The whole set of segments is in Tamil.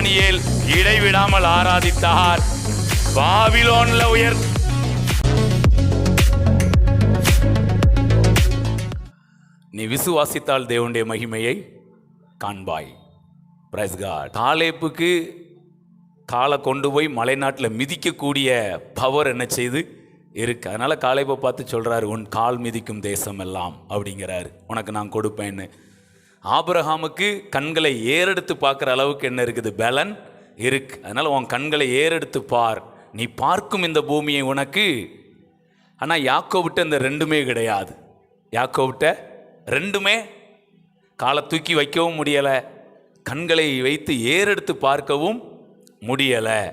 தானியேல் இடைவிடாமல் ஆராதித்தார். பாபிலோன்ல உயர் நீ விசுவாசித்தால் தேவனுடைய மகிமையை காண்பாய். பிரஸ்கா காட் காலேப்புக்கு காலை கொண்டு போய் மலைநாட்டில் மிதிக்கக்கூடிய பவர் என்ன செய்து? இருக்கு. அதனால காலைப்பை பார்த்து சொல்றாரு உன் கால் மிதிக்கும் தேசம் எல்லாம் அப்படிங்கிறாரு. உனக்கு நான் கொடுப்பேன்னு. ஆபிரகாமுக்கு கண்களை ஏறெடுத்து பார்க்குற அளவுக்கு என்ன இருக்குது? பலன் இருக்கு. அதனால் உன் கண்களை ஏறெடுத்து பார். நீ பார்க்கும் இந்த பூமியை உனக்கு. ஆனால் யாக்கோவிட்ட இந்த ரெண்டுமே கிடையாது. யாக்கோவிட்ட ரெண்டுமே காலை தூக்கி வைக்கவும் முடியலை. கண்களை வைத்து ஏறெடுத்து பார்க்கவும் முடியலை.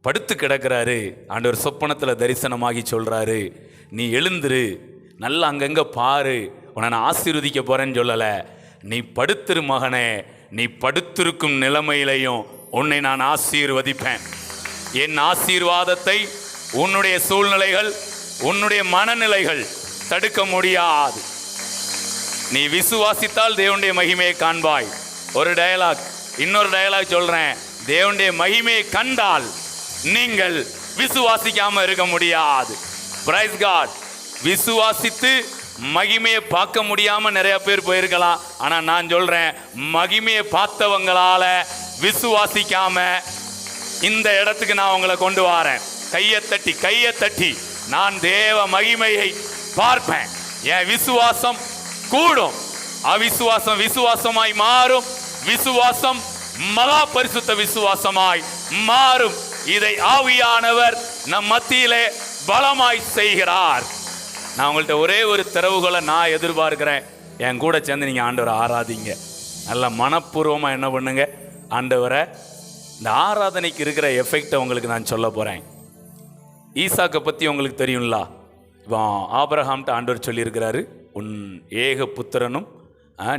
படுத்து கிடக்கிறாரு. ஆண்டவர் சொப்பனத்தில் தரிசனமாகி சொல்கிறாரு நீ எழுந்துரு. நல்லா அங்கங்கே பாரு. உன்னை நான் ஆசீர்வதிக்க போகிறேன்னு சொல்லலை. நீ படுத்திரு மகனே நீ படுத்திருக்கும் நிலைமையிலையும் உன்னை நான் ஆசீர்வதிப்பேன். என் ஆசீர்வாதத்தை உன்னுடைய சூழ்நிலைகள் உன்னுடைய மனநிலைகள் தடுக்க முடியாது. நீ விசுவாசித்தால் தேவனுடைய மகிமையை காண்பாய். ஒரு டயலாக் இன்னொரு டயலாக் சொல்கிறேன் தேவனுடைய மகிமையை கண்டால் நீங்கள் விசுவாசிக்காமல் இருக்க முடியாது. பிரைஸ் காட் விசுவாசித்து மகிமையை பார்க்க முடியாம நிறைய பேர் போயிருக்கலாம். ஆனா நான் சொல்றேன் மகிமையை பார்த்தவங்களால விசுவாசிக்காம இந்த இடத்துக்கு நான் உங்களை கொண்டு வரேன். கையை தட்டி கையை தட்டி நான் தேவ மகிமையை பார்ப்பேன். என் விசுவாசம் கூடும். அவிசுவாசம் விசுவாசமாய் மாறும். விசுவாசம் மகா பரிசுத்த விசுவாசமாய் மாறும். இதை ஆவியானவர் நம் மத்தியிலே பலமாய் செய்கிறார். நான் உங்கள்கிட்ட ஒரே ஒரு திறவுகளை நான் எதிர்பார்க்கிறேன். என் கூட சேர்ந்து நீங்கள் ஆண்டவரை ஆராதிங்க. நல்ல மனப்பூர்வமாக என்ன பண்ணுங்க? ஆண்டவரை இந்த ஆராதனைக்கு இருக்கிற எஃபெக்டை உங்களுக்கு நான் சொல்ல போகிறேன் ஈசாக்கை பற்றி உங்களுக்கு தெரியும்ல? இப்போ ஆபிரகாம்ட்ட ஆண்டவர் சொல்லியிருக்கிறாரு உன் ஏக புத்திரனும்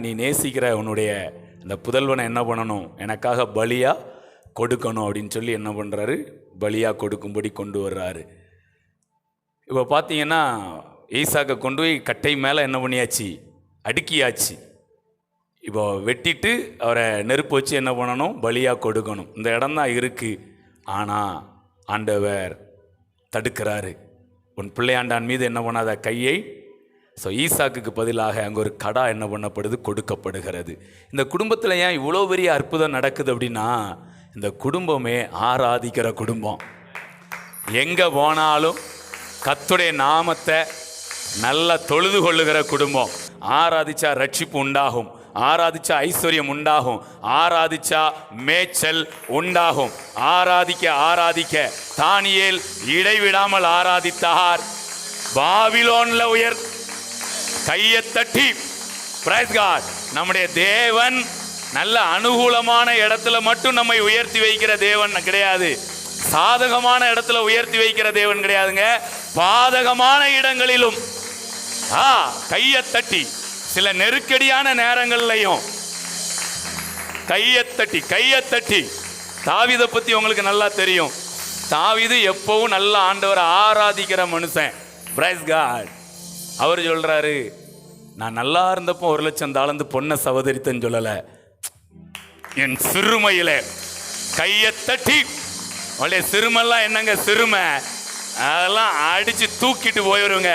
நீ நேசிக்கிற உன்னுடைய இந்த புதல்வனை என்ன பண்ணணும்? எனக்காக பலியாக கொடுக்கணும் அப்படின்னு சொல்லி என்ன பண்ணுறாரு பலியாக கொடுக்கும்படி கொண்டு வர்றாரு. இப்போ பார்த்தீங்கன்னா ஈசாக்கை கொண்டு போய் கட்டை மேலே என்ன பண்ணியாச்சு? அடுக்கியாச்சு. இப்போ வெட்டிட்டு அவரை நெருப்பு வச்சு என்ன பண்ணணும்? பலியாக கொடுக்கணும். இந்த இடம் தான் இருக்குது ஆனால் ஆண்டவர் தடுக்கிறாரு. உன் பிள்ளையாண்டான் மீது என்ன பண்ணாத கையை? ஸோ ஈசாக்குக்கு பதிலாக அங்கே ஒரு கடா என்ன பண்ணப்படுது? கொடுக்கப்படுகிறது. இந்த குடும்பத்தில் ஏன் இவ்வளோ பெரிய அற்புதம் நடக்குது அப்படின்னா இந்த குடும்பமே ஆராதிக்கிற குடும்பம். எங்கே போனாலும் கத்துடைய நாமத்தை நல்லா தொழுது கொள்ளுகிற குடும்பம். ஆராதிச்சா ரட்சிப்பு உண்டாகும். ஆராதிச்சா ஐஸ்வர்யம் உண்டாகும். ஆராதிச்சா மேய்ச்சல் உண்டாகும். ஆராதிக்க ஆராதிக்க. தானியேல் இடைவிடாமல் ஆராதித்தார். பாபிலோன்ல உயர் கையை தட்டி. நம்முடைய தேவன் நல்ல அனுகூலமான இடத்துல மட்டும் நம்மை உயர்த்தி வைக்கிற தேவன் கிடையாது. சாதகமான இடத்துல உயர்த்தி வைக்கிற தேவன் கிடையாதுங்க. பாதகமான இடங்களிலும் கையை தட்டி. சில நெருக்கடியான நேரங்கள்லையும். கையை தட்டி கையை தட்டி. தாவிதை பற்றி உங்களுக்கு நல்லா தெரியும். தாவிது எப்பவும் நல்ல ஆண்டவரை ஆராதிக்கிற மனுஷன். பிரைஸ் காட் அவர் சொல்கிறாரு நான் நல்லா இருந்தப்போ ஒரு லட்சம் தாளந்து பொண்ணை சகோதரித்தன்னு சொல்லலை. என் சிறுமையில கையை தட்டி. அவளுடைய சிறுமெல்லாம் என்னங்க சிறுமை? அதெல்லாம் அடித்து தூக்கிட்டு போயிடுங்க